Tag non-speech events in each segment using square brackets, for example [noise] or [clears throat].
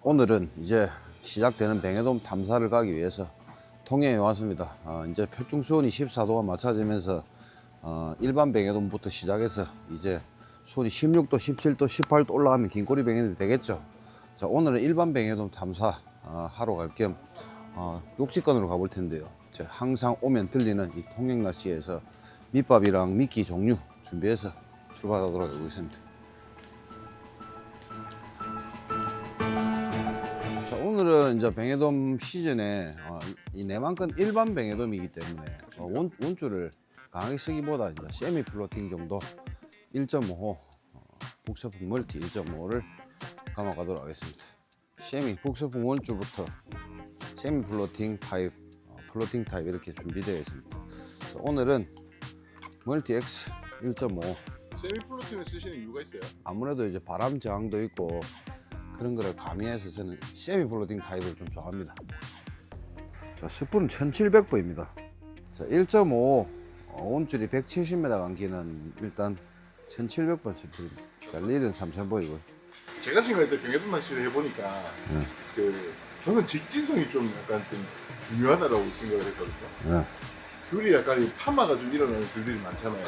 오늘은 이제 시작되는 뱅에돔 탐사를 가기 위해서 통영에 왔습니다. 어, 이제 표충 수온이 14도가 맞춰지면서 어, 일반 뱅에돔부터 시작해서 이제 수온이 16도, 17도, 18도 올라가면 긴꼬리 뱅에돔이 되겠죠. 자, 오늘은 일반 뱅에돔 탐사 어, 하러 갈겸 어, 욕지권으로 가볼 텐데요. 자, 항상 오면 들리는 이 통영 낚시에서 밑밥이랑 미끼 종류 준비해서 출발하도록 하겠습니다. 오늘은 이제 뱅에돔 시즌에 어, 이 내만큼 일반 뱅에돔이기 때문에 어, 원, 원줄을 강하게 쓰기보다 이제 세미 플로팅 정도 1.5호 어, 북서풍 멀티 1.5를 감아가도록 하겠습니다. 세미 북서풍 원줄부터 세미 플로팅 타입, 어, 플로팅 타입 이렇게 준비되어 있습니다. 자, 오늘은 멀티 X 1.5 세미 플로팅을 쓰시는 이유가 있어요? 아무래도 이제 바람 저항도 있고 그런 거를 가미해서 저는 세미 블로딩 타입을 좀 좋아합니다. 자, 스푼은 1700보입니다. 자, 1.5 어, 온줄이 170m 감기는 일단 1700번 스푼입니다. 자, 릴은 3000보이고요. 제가 생각할 때 병해돈 낚시를 해보니까 네. 그 저는 직진성이 좀 약간 좀 중요하다라고 생각을 했거든요. 네. 줄이 약간 이 파마가 좀 일어나는 줄들이 많잖아요.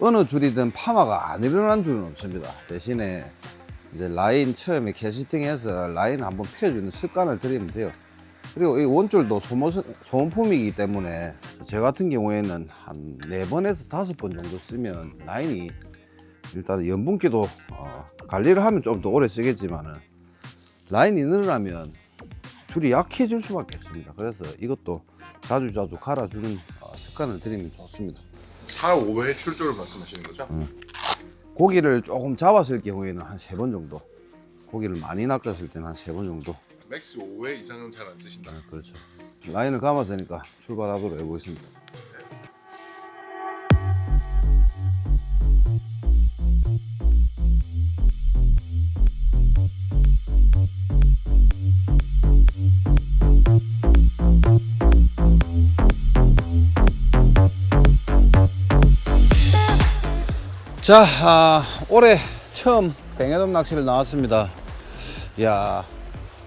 어느 줄이든 파마가 안 일어난 줄은 없습니다. 대신에 이제 라인 처음에 캐스팅해서 라인 한번 펴주는 습관을 들이면 돼요. 그리고 이 원줄도 소모, 소모품이기 때문에 저 같은 경우에는 한 네번에서 다섯 번 정도 쓰면 라인이 일단 연분기도 어, 관리를 하면 좀 더 오래 쓰겠지만은 라인이 늘어나면 줄이 약해질 수밖에 없습니다. 그래서 이것도 자주 자주 갈아주는 어, 습관을 들이면 좋습니다. 4, 5회 출조를 말씀하시는 거죠? 고기를 조금 잡았을 경우에는 한 세 번 정도 고기를 많이 낚았을 때는 한 세 번 정도. 맥스 5회 이상은 잘 안 쓰신다. 그렇죠. 라인을 감았으니까 출발하도록 해보겠습니다 자, 아, 올해 처음 뱅에돔 낚시를 나왔습니다. 야,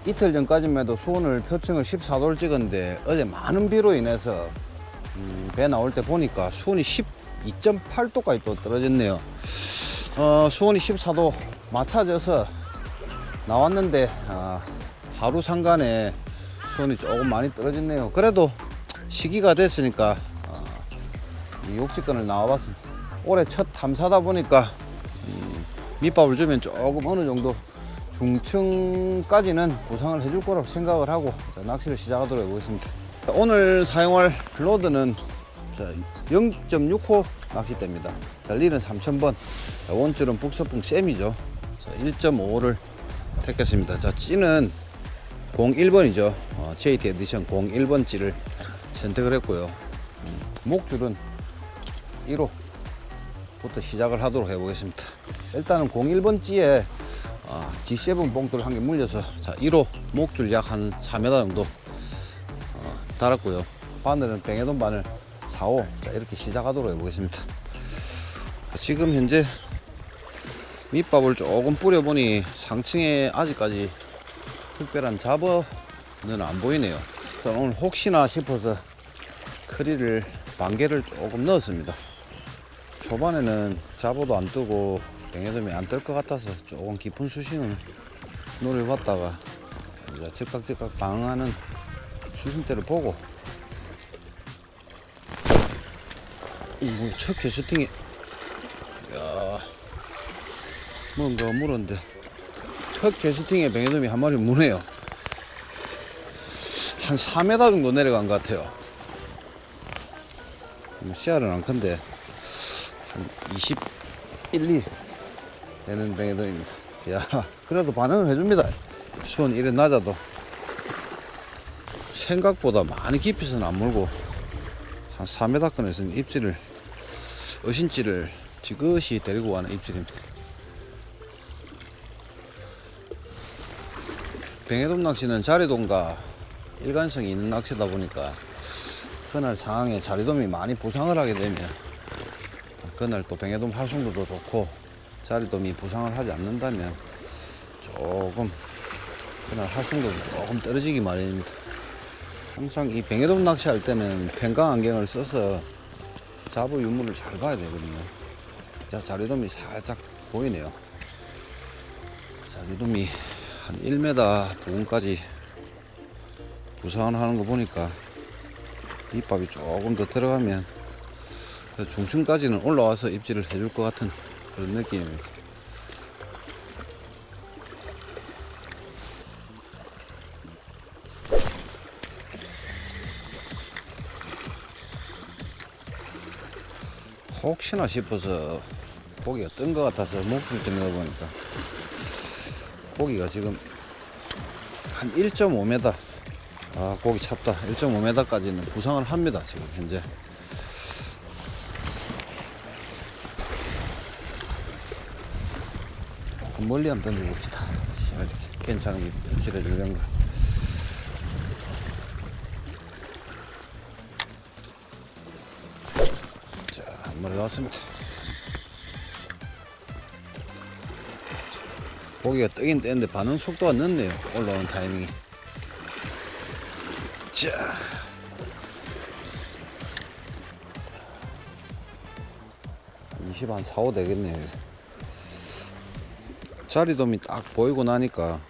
이틀 전까지만 해도 수온을 표층을 14도를 찍었는데 어제 많은 비로 인해서 음, 배 나올 때 보니까 수온이 12.8도까지 또 떨어졌네요. 어, 수온이 14도 맞춰져서 나왔는데 아, 하루 상간에 수온이 조금 많이 떨어졌네요. 그래도 시기가 됐으니까 어, 이 욕지권을 나와봤습니다. 올해 첫 탐사다 보니까 음, 밑밥을 주면 조금 어느 정도 중층까지는 보상을 해줄 거라고 생각을 하고 자, 낚시를 시작하도록 해보겠습니다. 자, 오늘 사용할 로드는 자, 0.6호 낚싯대입니다. 자, 릴은 3000번, 자, 원줄은 북서풍 쌤이죠. 자, 1.5를 택했습니다. 자, 찌는 01번이죠. 어, JT 에디션 01번 찌를 선택을 했고요. 음, 목줄은 1호 부터 시작을 하도록 해보겠습니다. 일단은 01번지에 아, G7 봉돌 한 개 물려서 자 1호 목줄 약 한 4m 정도 어, 달았고요. 바늘은 뱅에돈 바늘 4호 자, 이렇게 시작하도록 해보겠습니다. 자, 지금 현재 밑밥을 조금 뿌려보니 상층에 아직까지 특별한 잡어는 안 보이네요. 자, 오늘 혹시나 싶어서 크리를 반 개를 조금 넣었습니다. 초반에는 잡어도 안 뜨고 뱅에돔이 안 뜰 것 같아서 조금 깊은 수심을 노려봤다가 이제 즉각즉각 방어하는 수심대를 보고 이거 첫 캐스팅이 야 뭔가 물었는데 첫 캐스팅에 뱅에돔이 한 마리 무네요. 한 4m 정도 내려간 것 같아요. 뭐 씨알은 안 큰데 한 21, 2 되는 뱅에돔입니다. 야, 그래도 반응을 해줍니다. 수온 이래 낮아도 생각보다 많이 깊이서는 안 물고 한 4m권에서는 입질을 어신지를 지그시 데리고 가는 입질입니다. 뱅에돔 낚시는 자리돔과 일관성이 있는 낚시다 보니까 그날 상황에 자리돔이 많이 부상을 하게 되면 그날 또 뱅에돔 활성도도 좋고 자리돔이 부상을 하지 않는다면 조금 그날 활성도도 조금 떨어지기 마련입니다. 항상 이 뱅에돔 낚시할 때는 평강 안경을 써서 잡어 유무를 잘 봐야 되거든요. 자, 자리돔이 살짝 보이네요. 자리돔이 한 1m 부근까지 부상을 하는 거 보니까 밑밥이 조금 더 들어가면 그 중층까지는 올라와서 입질을 해줄 것 같은 그런 느낌입니다. 혹시나 싶어서 고기가 뜬 것 같아서 목줄 좀 넣어보니까 고기가 지금 한 1.5m 아 고기 찹다. 1.5m까지는 부상을 합니다 지금 현재 멀리 한번 던져봅시다 괜찮은 게 주려는 거 자, 한 마리 나왔습니다. 고기가 뜨긴 뜨는데 반응 속도가 늦네요. 올라오는 타이밍이. 자. 이십 한 4, 5 되겠네요. 자리돔이 딱 보이고 나니까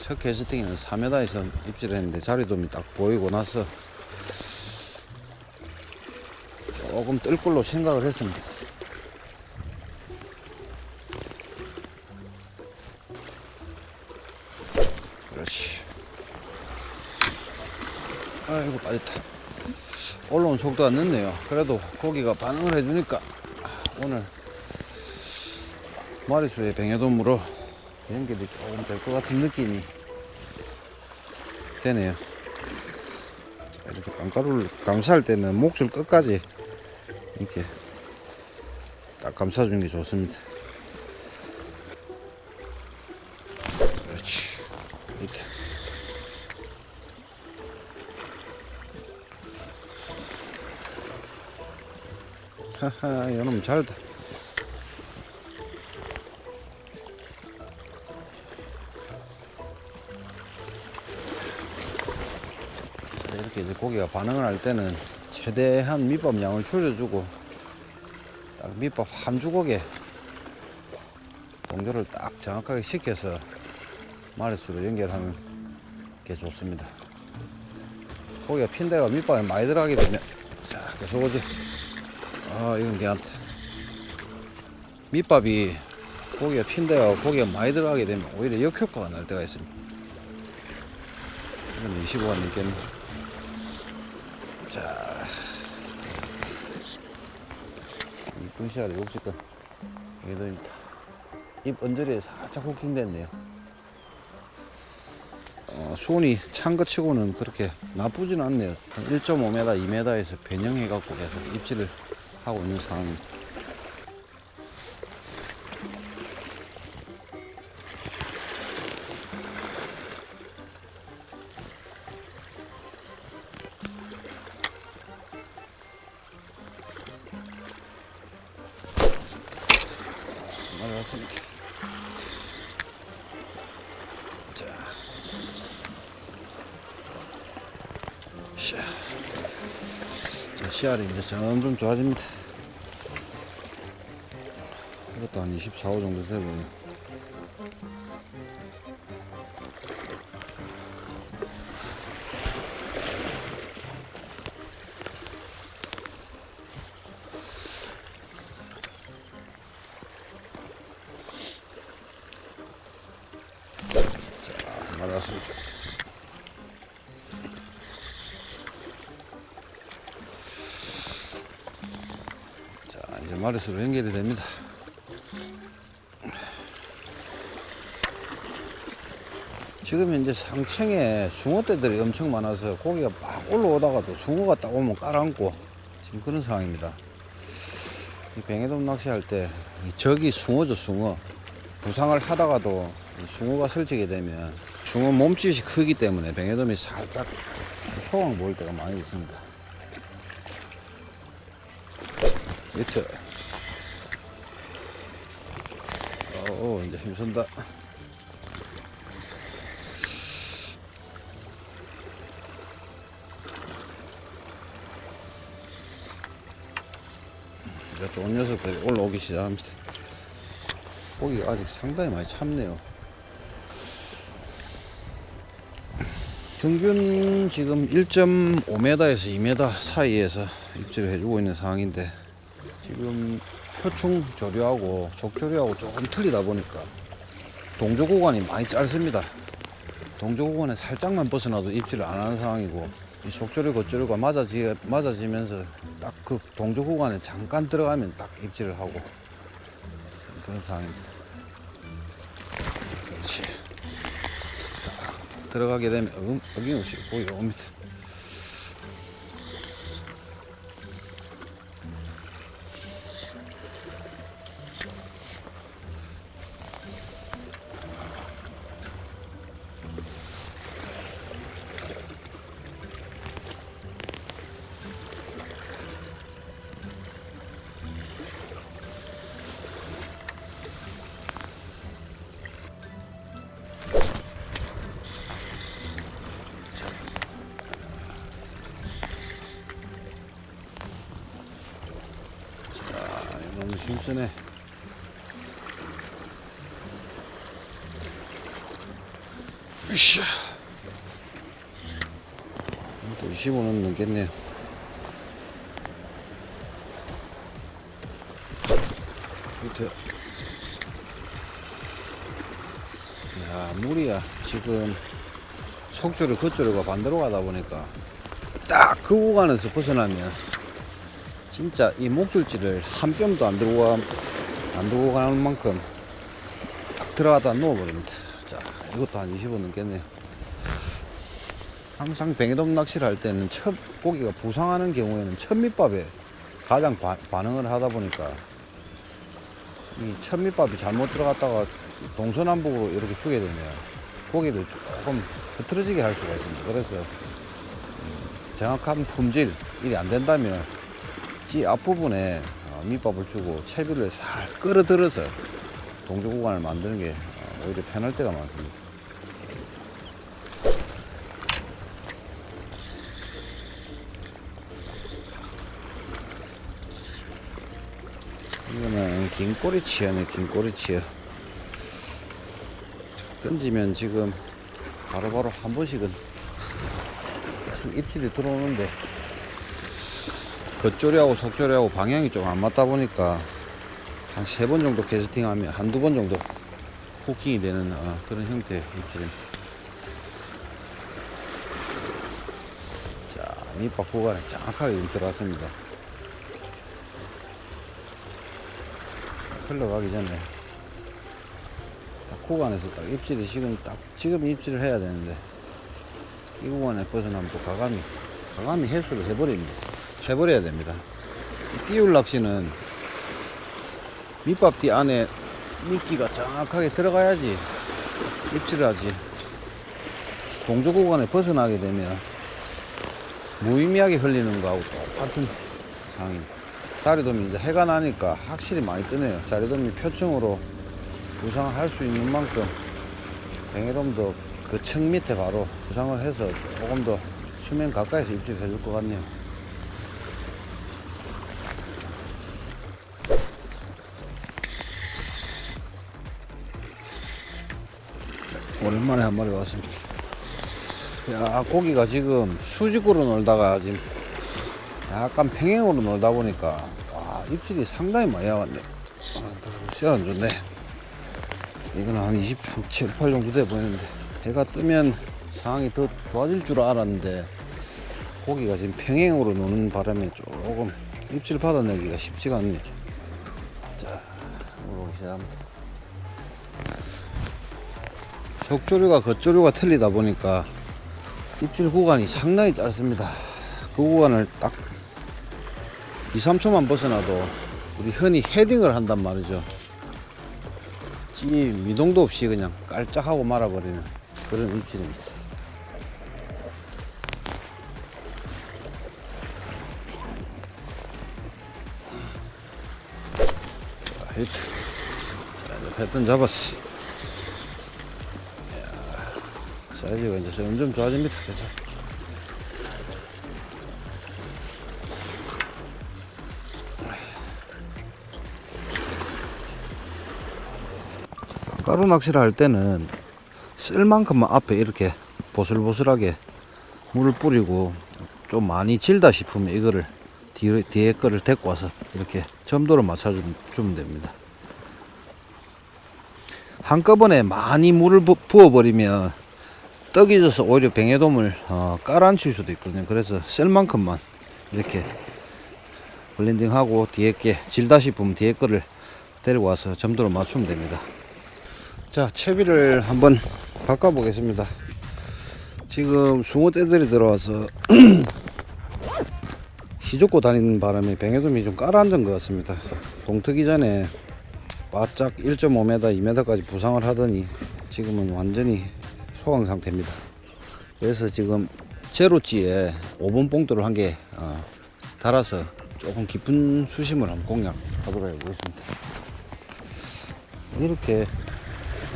첫 캐스팅에는 4m에서 입질을 했는데 자리돔이 딱 보이고 나서 조금 뜰 걸로 생각을 했습니다. 그렇지. 아이고 빠졌다. 올라온 속도가 늦네요. 그래도 고기가 반응을 해주니까 오늘 마리수의 뱅에돔으로 연결이 조금 될 것 같은 느낌이 되네요. 자, 이렇게 빵가루를 감쌀 때는 목줄 끝까지 이렇게 딱 감싸주는 게 좋습니다. 그렇지. 이렇게. 하하, 이놈 잘다. 고기가 반응을 할 때는 최대한 밑밥 양을 줄여주고 딱 밑밥 한 주걱에 동조를 딱 정확하게 시켜서 마리수로 연결하는 게 좋습니다. 고기가 핀 데가 밑밥에 많이 들어가게 되면 자 계속 오지. 아 이건 괜찮다. 밑밥이 고기가 핀 데가 고기가 많이 들어가게 되면 오히려 역효과가 날 때가 있습니다. 이건 25가 넘겠네. 자 이쁜 시야를 욕실까 여기도입니다. 입 언저리에 살짝 후킹 됐네요. 어, 손이 찬 것 치고는 그렇게 나쁘진 않네요. 한 1.5m, 2m에서 변형해갖고 계속 입질을 하고 있는 상황입니다. 자, 씨알이 이제 점점 좋아집니다. 이것도 한 24호 정도 되고. 자, 마리수로 연결이 됩니다. 지금 현재 상층에 숭어떼들이 엄청 많아서 고기가 막 올라오다가도 숭어가 딱 오면 깔아앉고 지금 그런 상황입니다. 이 뱅에돔 낚시할 때이 적이 숭어죠, 숭어. 부상을 하다가도 이 숭어가 설치게 되면 숭어 몸집이 크기 때문에 뱅에돔이 살짝 소강 보일 때가 많이 있습니다. 밑에 어, 어 이제 힘쓴다. 이제 좋은 녀석들이 올라오기 시작합니다. 고기가 아직 상당히 많이 참네요. 평균 지금 1.5m에서 2m 사이에서 입질을 해주고 있는 상황인데 지금 표충 조류하고 속조류하고 조금 틀리다 보니까 동조 구간이 많이 짧습니다. 동조 구간에 살짝만 벗어나도 입질을 안 하는 상황이고 이 속조류 겉조류가 맞아지, 맞아지면서 딱 그 동조 구간에 잠깐 들어가면 딱 입질을 하고 그런 상황입니다. 그렇지. 딱 들어가게 되면 어김, 어김없이 고기가 옵니다. 으쌰. 또 25는 넘겠네요. 밑에. 야, 물이야. 지금 속조류, 겉조류가 반대로 가다 보니까 딱 그 구간에서 벗어나면 진짜 이 목줄지를 한 뼘도 안 들고 가, 안 들고 가는 만큼 딱 들어가다 놓아버립니다. 자, 이것도 한 20원 넘겠네요. 항상 뱅에돔 낚시를 할 때는 첫 고기가 부상하는 경우에는 첫 밑밥에 가장 바- 반응을 하다 보니까 이첫 밑밥이 잘못 들어갔다가 동서남북으로 이렇게 주게 되면 고기를 조금 흐트러지게 할 수가 있습니다. 그래서 정확한 품질 일이 안 된다면 지 앞부분에 어, 밑밥을 주고 채비를 살 끌어들여서 동조 구간을 만드는 게 어, 오히려 편할 때가 많습니다. 이거는 긴 꼬리치어네, 긴 꼬리치어. 던지면 지금 바로 바로 한 번씩은 계속 입질이 들어오는데 겉조리하고 속조리하고 방향이 좀 안 맞다 보니까 한 세 번 정도 캐스팅하면 한두 번 정도 후킹이 되는 어, 그런 형태의 입질입니다. 자, 밑밥 구간에 정확하게 좀 들어갔습니다. 흘러가기 전에 딱 구간에서 딱 입질이 지금 딱 지금 입질을 해야 되는데 이 구간에 벗어나면 또 가감이 가감이 해수를 해버립니다. 해버려야 됩니다. 이 띄울 낚시는 밑밥 뒤 안에 미끼가 정확하게 들어가야지 입질을 하지. 동조 구간에 벗어나게 되면 무의미하게 흘리는 거하고 똑같은 상황입니다. 자리돔이 이제 해가 나니까 확실히 많이 뜨네요. 자리돔이 표층으로 부상을 할수 있는 만큼 뱅에돔도 그 층 밑에 바로 부상을 해서 조금 더 수면 가까이서 입질해 줄 것 같네요. 오랜만에 한 마리 왔습니다. 야, 고기가 지금 수직으로 놀다가 지금 약간 평행으로 놀다 보니까 와, 입질이 상당히 많이 나왔네. 아, 시야 안 좋네. 이건 한 27, 8 정도 돼 보이는데 해가 뜨면 상황이 더 좋아질 줄 알았는데 고기가 지금 평행으로 노는 바람에 조금 입질 받아내기가 쉽지가 않네. 자, 물어보기 시작합니다. 속조류가 겉조류가 틀리다 보니까 입질 구간이 상당히 짧습니다. 그 구간을 딱 2, 3초만 벗어나도 우리 흔히 헤딩을 한단 말이죠. 찌 미동도 없이 그냥 깔짝하고 말아버리는 그런 입질입니다. 자, 히트. 자, 이제 패턴 잡았어. 사이즈가 이제 점점 좋아집니다. 그죠? 가루 낚시를 할 때는 쓸 만큼만 앞에 이렇게 보슬보슬하게 물을 뿌리고 좀 많이 질다 싶으면 이거를 뒤에, 뒤에 거를 데리고 와서 이렇게 점도를 맞춰주면 주면 됩니다. 한꺼번에 많이 물을 부- 부어버리면 떡이 져서 오히려 뱅에돔을 어, 깔아앉힐 수도 있거든요. 그래서 쓸 만큼만 이렇게 블렌딩하고 뒤에 게 질다 싶으면 뒤에 거를 데리고 와서 점도를 맞추면 됩니다. 자, 채비를 한번 바꿔 보겠습니다. 지금 숭어 떼들이 들어와서 [clears throat] 시족고 다니는 바람에 뱅에돔이 좀 깔아앉은 것 같습니다. 동트기 전에 바짝 1.5m, 2m까지 부상을 하더니 지금은 완전히 소강 상태입니다. 그래서 지금 제로찌에 5번 봉돌을 한개 어, 달아서 조금 깊은 수심을 한번 공략하도록 해보겠습니다. 이렇게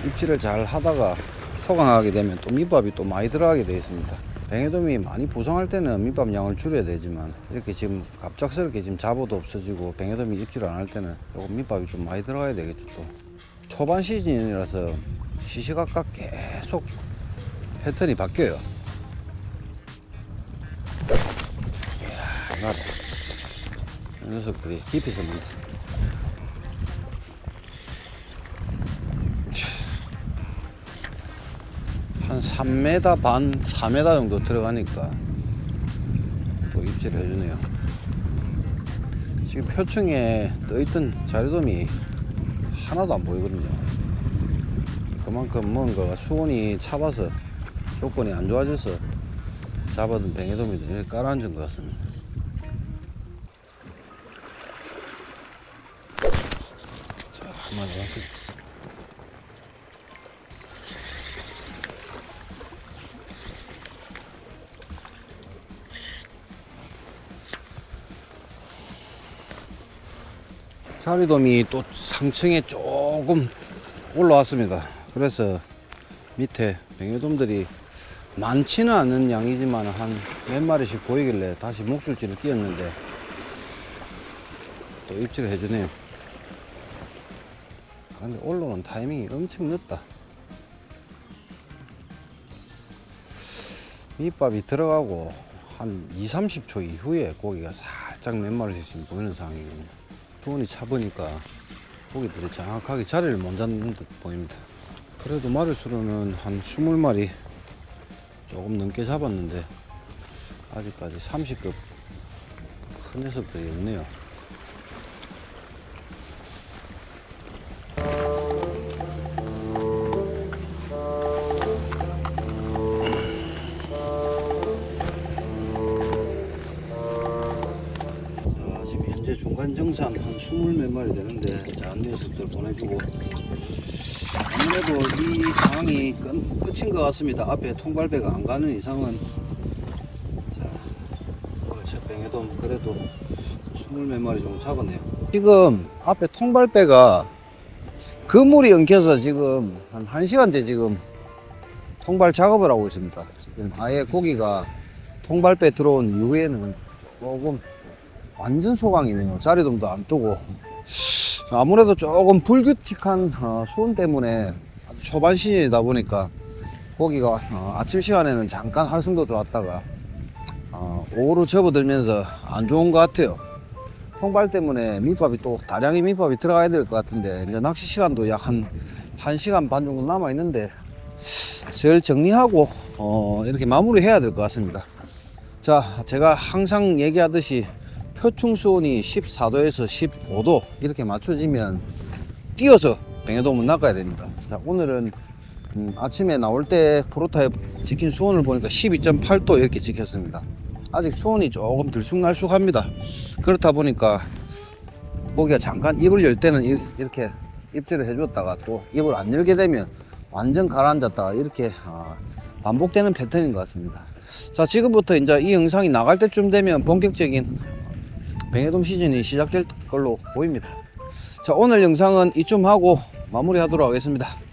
입질을 잘 하다가 소강하게 되면 또 밑밥이 또 많이 들어가게 되어 있습니다. 뱅에돔이 많이 부성할 때는 밑밥 양을 줄여야 되지만 이렇게 지금 갑작스럽게 지금 잡어도 없어지고 뱅에돔이 입질을 안 할 때는 조금 밑밥이 좀 많이 들어가야 되겠죠 또. 초반 시즌이라서 시시각각 계속 패턴이 바뀌어요. 이야, 나라. 이 녀석들이 깊이 섭니다. 한 3m 반, 4m 정도 들어가니까 또 입질을 해주네요. 지금 표층에 떠있던 자리돔이 하나도 안 보이거든요. 그만큼 뭔가 수온이 차봐서 조건이 안 좋아져서 잡아둔 뱅에돔이 깔아앉은 것 같습니다. 자, 한 마리 왔습니다. 자리돔이 또 상층에 조금 올라왔습니다. 그래서 밑에 뱅에돔들이 많지는 않은 양이지만 한 몇 마리씩 보이길래 다시 목줄지를 끼웠는데 또 입질을 해주네요. 아, 근데 올라오는 타이밍이 엄청 늦다. 밑밥이 들어가고 한 2, 30초 이후에 고기가 살짝 몇 마리씩 보이는 상황이거든 요. 수온이 차보니까 고기들이 정확하게 자리를 못 잡는 듯 보입니다. 그래도 마리수로는 한 20마리 조금 넘게 잡았는데 아직까지 30급 큰 녀석들이 없네요. 한20몇 마리 되는데 녀석들 보내주고 아무래도 이 상황이 끝, 끝인 것 같습니다. 앞에 통발배가 안 가는 이상은 자, 오늘 첫 뱅에도 그래도 20몇 마리 정도 잡았네요. 지금 앞에 통발배가 그물이 엉켜서 지금 한 1시간째 지금 통발 작업을 하고 있습니다. 지금 아예 고기가 통발배 들어온 이후에는 조금 완전 소강이네요. 자리돔도 안 뜨고. 아무래도 조금 불규칙한 어, 수온 때문에 아주 초반 시즌이다 보니까 고기가 어, 아침 시간에는 잠깐 활성도 좋았다가 어, 오후로 접어들면서 안 좋은 것 같아요. 통발 때문에 밑밥이 또 다량의 밑밥이 들어가야 될 것 같은데 이제 낚시 시간도 약 한 1시간 반 정도 남아 있는데 슬 정리하고 어, 이렇게 마무리 해야 될 것 같습니다. 자, 제가 항상 얘기하듯이 표충 수온이 14도에서 15도 이렇게 맞춰지면 뛰어서 뱅에돔은 낚아야 됩니다. 자, 오늘은 음, 아침에 나올 때 프로타입 찍힌 수온을 보니까 12.8도 이렇게 찍혔습니다. 아직 수온이 조금 들쑥날쑥합니다. 그렇다 보니까 고기가 잠깐 입을 열 때는 이- 이렇게 입질을 해줬다가 또 입을 안 열게 되면 완전 가라앉았다가 이렇게 아, 반복되는 패턴인 것 같습니다. 자, 지금부터 이제 이 영상이 나갈 때쯤 되면 본격적인 뱅에돔 시즌이 시작될 걸로 보입니다. 자, 오늘 영상은 이쯤 하고 마무리하도록 하겠습니다.